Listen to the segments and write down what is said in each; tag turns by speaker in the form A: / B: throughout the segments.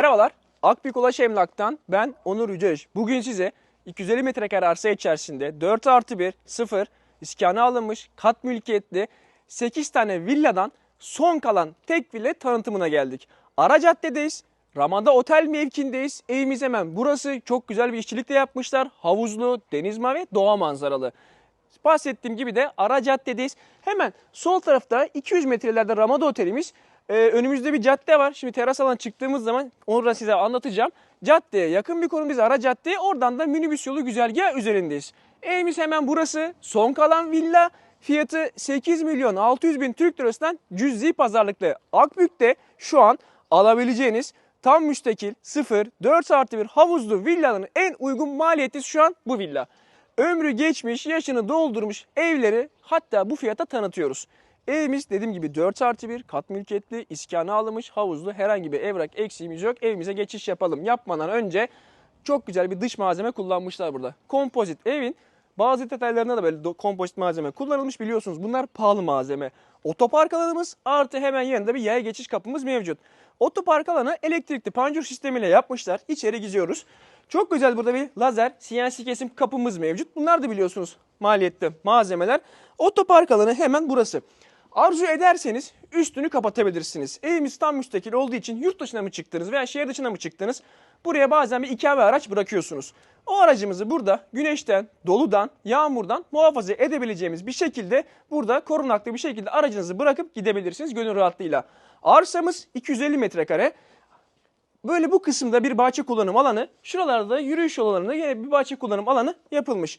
A: Merhabalar. Akbük Ulaş Emlak'tan ben Onur Yüceş. Bugün size 250 metrekare arsa içerisinde 4 artı 1, 0, iskana alınmış, kat mülkiyetli 8 tane villadan son kalan tek villa tanıtımına geldik. Ara caddedeyiz. Ramada Otel mevkindeyiz. Evimiz hemen burası. Çok güzel bir işçilik de yapmışlar. Havuzlu, deniz ve doğa manzaralı. Bahsettiğim gibi de ara caddedeyiz. Hemen sol tarafta 200 metrelerde Ramada Otelimiz. Ee, önümüzde bir cadde var. Şimdi teras alan çıktığımız zaman onu da size anlatacağım. Caddeye yakın bir konumdayız ara caddeye. Oradan da minibüs yolu güzergah üzerindeyiz. Evimiz hemen burası. Son kalan villa. Fiyatı 8 milyon 600 bin Türk lirasından cüzi pazarlıklı. Akbük'te şu an alabileceğiniz tam müstakil 0 4 artı 1 havuzlu villanın en uygun maliyeti şu an bu villa. Ömrü geçmiş, yaşını doldurmuş evleri hatta bu fiyata tanıtıyoruz. Evimiz dediğim gibi 4 artı 1, kat mülkiyetli, iskana alınmış, havuzlu herhangi bir evrak eksiğimiz yok. Evimize geçiş yapalım. Yapmadan önce çok güzel bir dış malzeme kullanmışlar burada. Kompozit evin bazı detaylarına da böyle kompozit malzeme kullanılmış biliyorsunuz. Bunlar pahalı malzeme. Otopark alanımız artı hemen yanında bir yaya geçiş kapımız mevcut. Otopark alanı elektrikli panjur sistemiyle yapmışlar. İçeri gidiyoruz. Çok güzel burada bir lazer, CNC kesim kapımız mevcut. Bunlar da biliyorsunuz maliyetli malzemeler. Otopark alanı hemen burası. Arzu ederseniz üstünü kapatabilirsiniz. Evimiz tam müstakil olduğu için yurt dışına mı çıktınız veya şehir dışına mı çıktınız? Buraya bazen bir ikame araç bırakıyorsunuz. O aracımızı burada güneşten, doludan, yağmurdan muhafaza edebileceğimiz bir şekilde burada korunaklı bir şekilde aracınızı bırakıp gidebilirsiniz gönül rahatlığıyla. Arsamız 250 metrekare. Böyle bu kısımda bir bahçe kullanım alanı, şuralarda da yürüyüş yollarında yine bir bahçe kullanım alanı yapılmış.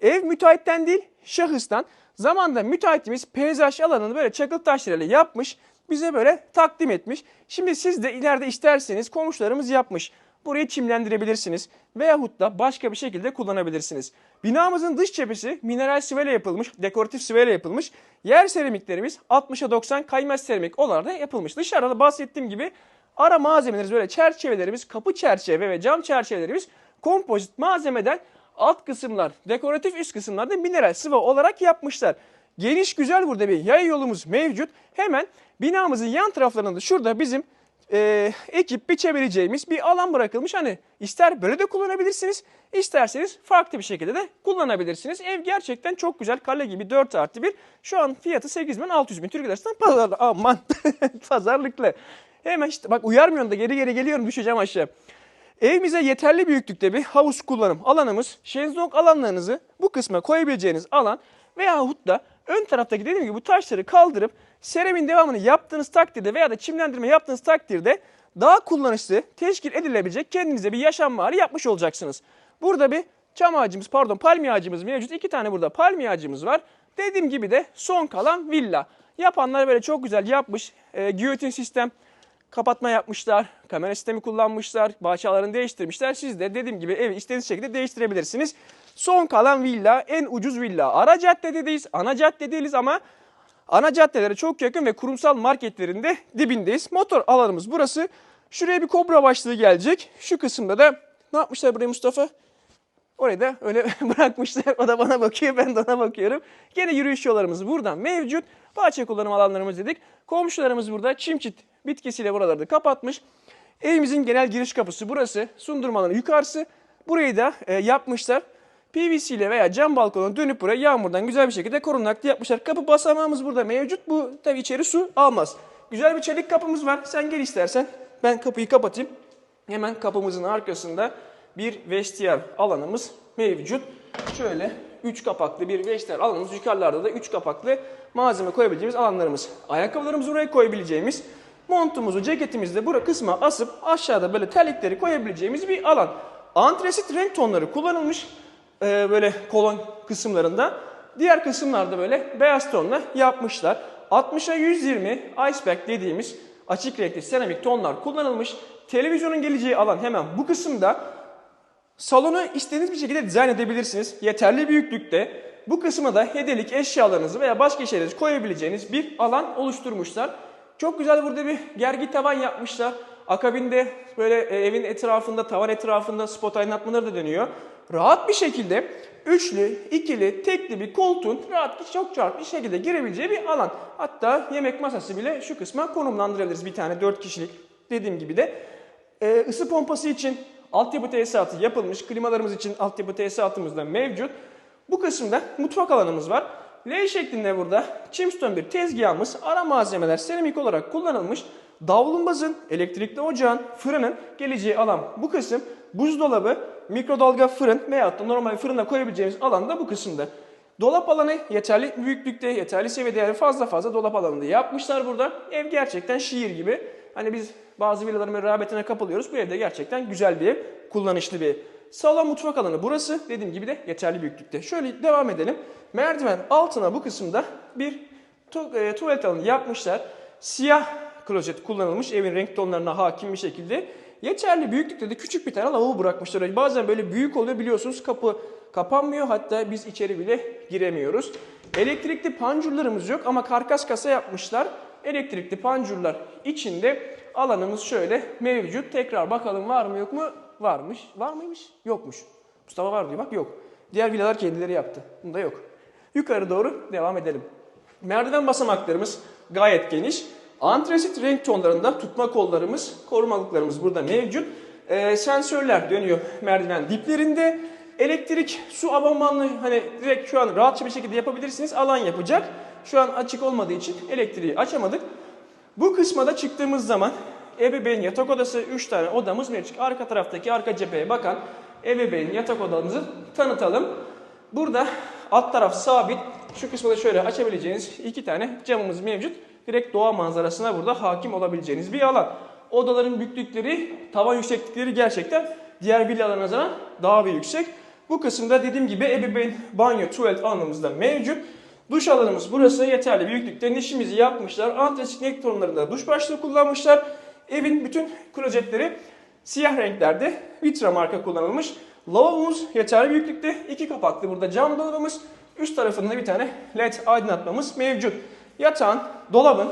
A: Ev müteahhitten değil, şahıstan. Zamanda müteahhitimiz peyzaj alanını böyle çakıl taşlarıyla yapmış, bize böyle takdim etmiş. Şimdi siz de ileride isterseniz komşularımız yapmış. Burayı çimlendirebilirsiniz veyahut da başka bir şekilde kullanabilirsiniz. Binamızın dış cephesi mineral sivele yapılmış, dekoratif sivele yapılmış. Yer seramiklerimiz 60'a 90 kaymaz seramik olarak da yapılmış. Dışarıda da bahsettiğim gibi ara malzemelerimiz böyle çerçevelerimiz, kapı çerçeve ve cam çerçevelerimiz kompozit malzemeden alt kısımlar dekoratif üst kısımlarda mineral sıvı olarak yapmışlar. Geniş güzel burada bir yay yolumuz mevcut. Hemen binamızın yan taraflarında şurada bizim e, ekip biçebileceğimiz bir alan bırakılmış. Hani ister böyle de kullanabilirsiniz, isterseniz farklı bir şekilde de kullanabilirsiniz. Ev gerçekten çok güzel. Kale gibi 4 artı 1. Şu an fiyatı 8 bin 600 bin Türk lirasından pazarlı. Aman pazarlıklı. Hemen işte bak uyarmıyorum da geri geri geliyorum düşeceğim aşağı. Evimize yeterli büyüklükte bir havuz kullanım alanımız, şezlong alanlarınızı bu kısma koyabileceğiniz alan veyahut da ön taraftaki dediğim gibi bu taşları kaldırıp seremin devamını yaptığınız takdirde veya da çimlendirme yaptığınız takdirde daha kullanışlı teşkil edilebilecek kendinize bir yaşam mahalli yapmış olacaksınız. Burada bir çam ağacımız pardon palmiye ağacımız mevcut. iki tane burada palmiye ağacımız var. Dediğim gibi de son kalan villa. Yapanlar böyle çok güzel yapmış. E, giyotin sistem kapatma yapmışlar, kamera sistemi kullanmışlar, bahçe alanını değiştirmişler. Siz de dediğim gibi evi istediğiniz şekilde değiştirebilirsiniz. Son kalan villa, en ucuz villa. Ara caddedeyiz, ana cadde değiliz ama ana caddelere çok yakın ve kurumsal marketlerin de dibindeyiz. Motor alanımız burası. Şuraya bir kobra başlığı gelecek. Şu kısımda da ne yapmışlar buraya Mustafa? Orayı da öyle bırakmışlar. O da bana bakıyor, ben de ona bakıyorum. Gene yürüyüş yollarımız buradan mevcut. Bahçe kullanım alanlarımız dedik. Komşularımız burada çimçit bitkisiyle buraları da kapatmış. Evimizin genel giriş kapısı burası. Sundurma alanı yukarısı. Burayı da e, yapmışlar. PVC ile veya cam balkona dönüp buraya yağmurdan güzel bir şekilde korunaklı yapmışlar. Kapı basamağımız burada mevcut. Bu tabii içeri su almaz. Güzel bir çelik kapımız var. Sen gel istersen. Ben kapıyı kapatayım. Hemen kapımızın arkasında bir vestiyer alanımız mevcut. Şöyle 3 kapaklı bir vestiyer alanımız. Yukarılarda da 3 kapaklı malzeme koyabileceğimiz alanlarımız. Ayakkabılarımızı buraya koyabileceğimiz, montumuzu, ceketimizi de buraya kısma asıp aşağıda böyle terlikleri koyabileceğimiz bir alan. Antresit renk tonları kullanılmış e, böyle kolon kısımlarında. Diğer kısımlarda böyle beyaz tonla yapmışlar. 60'a 120 iceberg dediğimiz açık renkli seramik tonlar kullanılmış. Televizyonun geleceği alan hemen bu kısımda. Salonu istediğiniz bir şekilde dizayn edebilirsiniz. Yeterli büyüklükte. Bu kısma da hediyelik eşyalarınızı veya başka şeyleri koyabileceğiniz bir alan oluşturmuşlar. Çok güzel burada bir gergi tavan yapmışlar. Akabinde böyle e, evin etrafında, tavan etrafında spot aydınlatmaları da dönüyor. Rahat bir şekilde üçlü, ikili, tekli bir koltuğun rahat çok rahat bir şekilde girebileceği bir alan. Hatta yemek masası bile şu kısma konumlandırabiliriz. Bir tane dört kişilik dediğim gibi de Ee, ısı pompası için altyapı tesisatı yapılmış. Klimalarımız için altyapı tesisatımız da mevcut. Bu kısımda mutfak alanımız var. L şeklinde burada Chimstone bir tezgahımız, ara malzemeler seramik olarak kullanılmış. Davlumbazın, elektrikli ocağın, fırının geleceği alan bu kısım. Buzdolabı, mikrodalga fırın veyahut da normal fırına koyabileceğimiz alan da bu kısımda. Dolap alanı yeterli büyüklükte, yeterli seviyede yani fazla fazla dolap alanında yapmışlar burada. Ev gerçekten şiir gibi. Hani biz bazı villaların rağbetine kapılıyoruz. Bu evde gerçekten güzel bir ev, kullanışlı bir ev. Salon mutfak alanı burası. Dediğim gibi de yeterli büyüklükte. Şöyle devam edelim. Merdiven altına bu kısımda bir tu- e, tuvalet alanı yapmışlar. Siyah klozet kullanılmış. Evin renk tonlarına hakim bir şekilde. Yeterli büyüklükte de küçük bir tane lavabo bırakmışlar. Bazen böyle büyük oluyor biliyorsunuz kapı kapanmıyor. Hatta biz içeri bile giremiyoruz. Elektrikli pancurlarımız yok ama karkas kasa yapmışlar. Elektrikli pancurlar içinde alanımız şöyle mevcut. Tekrar bakalım var mı yok mu? Varmış. Var mıymış? Yokmuş. Mustafa var diyor bak yok. Diğer villalar kendileri yaptı. Bunda yok. Yukarı doğru devam edelim. Merdiven basamaklarımız gayet geniş. Antresit renk tonlarında tutma kollarımız, korumalıklarımız burada mevcut. Ee, sensörler dönüyor merdiven diplerinde. Elektrik, su abonmanlı hani direkt şu an rahatça bir şekilde yapabilirsiniz. Alan yapacak. Şu an açık olmadığı için elektriği açamadık. Bu kısma da çıktığımız zaman ebeveyn yatak odası 3 tane odamız mevcut. Arka taraftaki arka cepheye bakan ebeveyn yatak odamızı tanıtalım. Burada alt taraf sabit. Şu kısmı da şöyle açabileceğiniz iki tane camımız mevcut. Direkt doğa manzarasına burada hakim olabileceğiniz bir alan. Odaların büyüklükleri, tavan yükseklikleri gerçekten diğer villalara nazaran daha bir yüksek. Bu kısımda dediğim gibi ebeveyn banyo, tuvalet alanımız da mevcut. Duş alanımız burası yeterli büyüklükte. Nişimizi yapmışlar. Antresit tonlarında duş başlığı kullanmışlar. Evin bütün klozetleri siyah renklerde Vitra marka kullanılmış. Lavabomuz yeterli büyüklükte. iki kapaklı burada cam dolabımız. Üst tarafında bir tane led aydınlatmamız mevcut. Yatağın, dolabın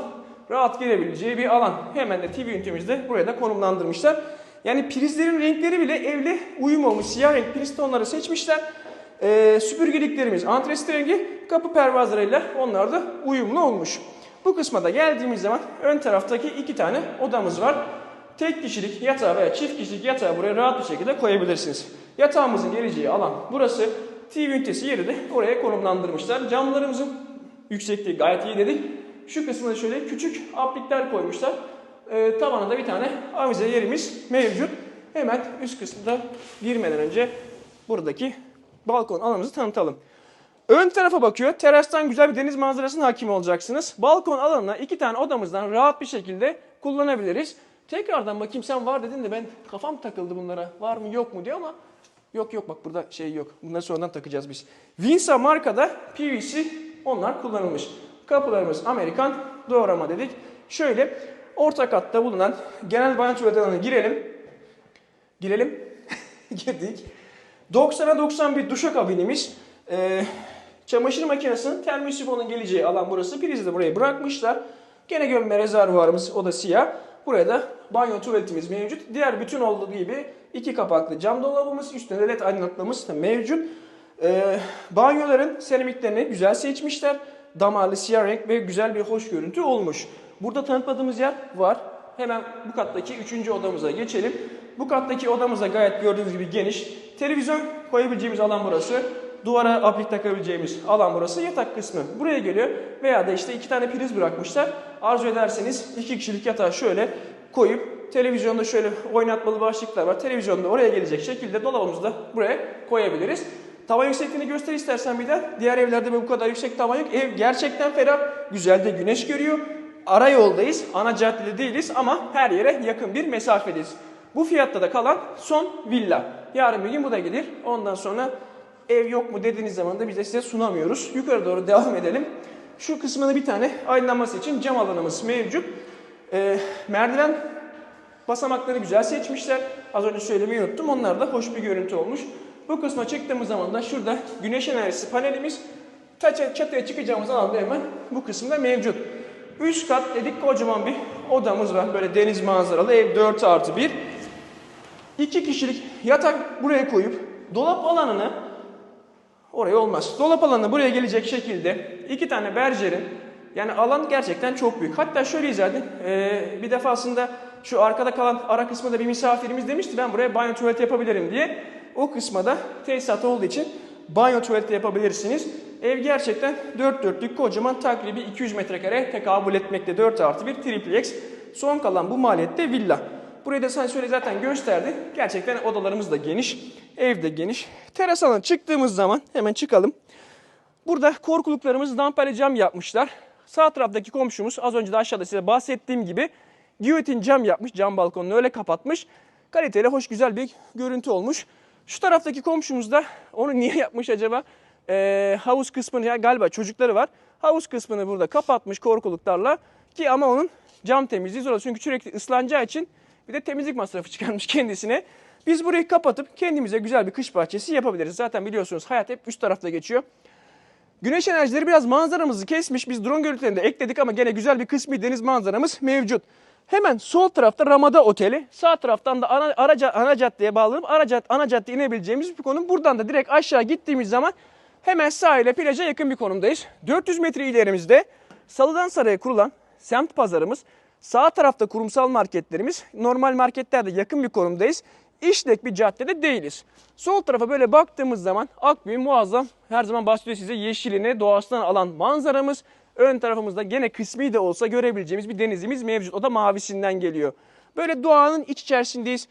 A: rahat girebileceği bir alan. Hemen de TV ünitemizi de buraya da konumlandırmışlar. Yani prizlerin renkleri bile evle uyum olmuş. Siyah renk priz tonları seçmişler. Ee, süpürgeliklerimiz antresit rengi, kapı pervazlarıyla onlar da uyumlu olmuş. Bu kısma da geldiğimiz zaman ön taraftaki iki tane odamız var. Tek kişilik yatağı veya çift kişilik yatağı buraya rahat bir şekilde koyabilirsiniz. Yatağımızın geleceği alan burası. TV ünitesi yeri de oraya konumlandırmışlar. Camlarımızın yüksekliği gayet iyi dedik. Şu kısmına şöyle küçük aplikler koymuşlar. Ee, tavana da bir tane avize yerimiz mevcut. Hemen üst kısımda girmeden önce buradaki balkon alanımızı tanıtalım. Ön tarafa bakıyor. Terastan güzel bir deniz manzarasına hakim olacaksınız. Balkon alanına iki tane odamızdan rahat bir şekilde kullanabiliriz. Tekrardan bakayım sen var dedin de ben kafam takıldı bunlara. Var mı yok mu diyor ama yok yok bak burada şey yok. Bunları sonradan takacağız biz. Vinsa markada PVC onlar kullanılmış. Kapılarımız Amerikan doğrama dedik. Şöyle orta katta bulunan genel banyo alanına girelim. Girelim. Girdik. 90'a 90 bir duşakabinimiz. Ee, çamaşır makinesinin termosifonun geleceği alan burası. Prizi de buraya bırakmışlar. Gene gömme rezervuarımız o da siyah. Buraya da banyo tuvaletimiz mevcut. Diğer bütün olduğu gibi iki kapaklı cam dolabımız, üstünde de led aydınlatmamız da mevcut. Ee, banyoların seramiklerini güzel seçmişler. Damarlı siyah renk ve güzel bir hoş görüntü olmuş. Burada tanıtmadığımız yer var. Hemen bu kattaki üçüncü odamıza geçelim. Bu kattaki odamız da gayet gördüğünüz gibi geniş. Televizyon koyabileceğimiz alan burası. Duvara aplik takabileceğimiz alan burası. Yatak kısmı buraya geliyor. Veya da işte iki tane priz bırakmışlar. Arzu ederseniz iki kişilik yatağı şöyle koyup televizyonda şöyle oynatmalı başlıklar var. Televizyonda oraya gelecek şekilde dolabımızı da buraya koyabiliriz. Tavan yüksekliğini göster istersen bir de. Diğer evlerde bu kadar yüksek tavan yok. Ev gerçekten ferah. Güzel de güneş görüyor. Ara yoldayız. Ana caddede değiliz ama her yere yakın bir mesafedeyiz. Bu fiyatta da kalan son villa. Yarın bir gün bu da gelir. Ondan sonra ev yok mu dediğiniz zaman da biz de size sunamıyoruz. Yukarı doğru devam edelim. Şu kısmında bir tane aydınlanması için cam alanımız mevcut. Ee, merdiven basamakları güzel seçmişler. Az önce söylemeyi unuttum. Onlar da hoş bir görüntü olmuş. Bu kısma çıktığımız zaman da şurada güneş enerjisi panelimiz çatıya çıkacağımız alanda hemen bu kısımda mevcut. Üst kat dedik kocaman bir odamız var. Böyle deniz manzaralı ev 4 artı 1. İki kişilik yatak buraya koyup dolap alanını oraya olmaz. Dolap alanı buraya gelecek şekilde iki tane berjerin yani alan gerçekten çok büyük. Hatta şöyle izah edeyim. Ee, bir defasında şu arkada kalan ara kısmında bir misafirimiz demişti ben buraya banyo tuvalet yapabilirim diye. O kısma da tesisat olduğu için banyo tuvaleti yapabilirsiniz. Ev gerçekten dört dörtlük kocaman takribi 200 metrekare tekabül etmekte 4 artı bir triplex. Son kalan bu maliyette villa. Burayı da sen şöyle zaten gösterdi. Gerçekten odalarımız da geniş, ev de geniş. Teras alanı çıktığımız zaman hemen çıkalım. Burada korkuluklarımız damperli cam yapmışlar. Sağ taraftaki komşumuz az önce de aşağıda size bahsettiğim gibi giyotin cam yapmış. Cam balkonunu öyle kapatmış. Kaliteli, hoş, güzel bir görüntü olmuş. Şu taraftaki komşumuz da onu niye yapmış acaba? Ee, havuz kısmını ya galiba çocukları var. Havuz kısmını burada kapatmış korkuluklarla ki ama onun cam temizliği zor. Çünkü sürekli ıslanacağı için bir de temizlik masrafı çıkarmış kendisine. Biz burayı kapatıp kendimize güzel bir kış bahçesi yapabiliriz. Zaten biliyorsunuz hayat hep üst tarafta geçiyor. Güneş enerjileri biraz manzaramızı kesmiş. Biz drone görüntülerini de ekledik ama gene güzel bir kısmi deniz manzaramız mevcut. Hemen sol tarafta Ramada Oteli, sağ taraftan da ana, ara, ana caddeye bağlanıp ara ana caddeye inebileceğimiz bir konum. Buradan da direkt aşağı gittiğimiz zaman hemen sahile, plaja yakın bir konumdayız. 400 metre ilerimizde Salıdan Saray'a kurulan semt pazarımız, sağ tarafta kurumsal marketlerimiz, normal marketlerde yakın bir konumdayız. İşlek bir caddede değiliz. Sol tarafa böyle baktığımız zaman Akbük'ün muazzam her zaman bahsediyor size yeşilini doğasından alan manzaramız. Ön tarafımızda gene kısmi de olsa görebileceğimiz bir denizimiz mevcut. O da mavisinden geliyor. Böyle doğanın iç içerisindeyiz.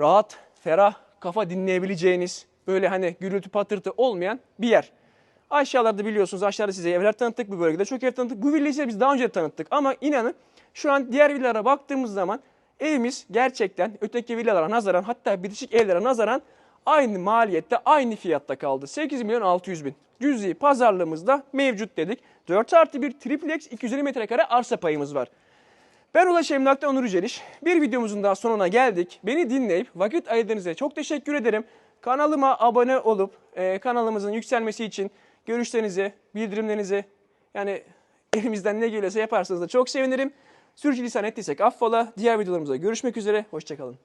A: Rahat, ferah, kafa dinleyebileceğiniz, böyle hani gürültü patırtı olmayan bir yer. Aşağılarda biliyorsunuz aşağıda size evler tanıttık bu bölgede. Çok ev tanıttık. Bu size biz daha önce tanıttık. Ama inanın şu an diğer villalara baktığımız zaman evimiz gerçekten öteki villalara nazaran hatta bitişik evlere nazaran aynı maliyette aynı fiyatta kaldı. 8 milyon 600 bin. Cüzi pazarlığımızda mevcut dedik. 4 artı bir triplex 250 metrekare arsa payımız var. Ben Ulaş Emlak'ta Onur Yüceliş. Bir videomuzun daha sonuna geldik. Beni dinleyip vakit ayırdığınız için çok teşekkür ederim. Kanalıma abone olup e, kanalımızın yükselmesi için görüşlerinizi, bildirimlerinizi yani elimizden ne geliyorsa yaparsanız da çok sevinirim. Sürçülisan ettiysek affola. Diğer videolarımızda görüşmek üzere. Hoşçakalın.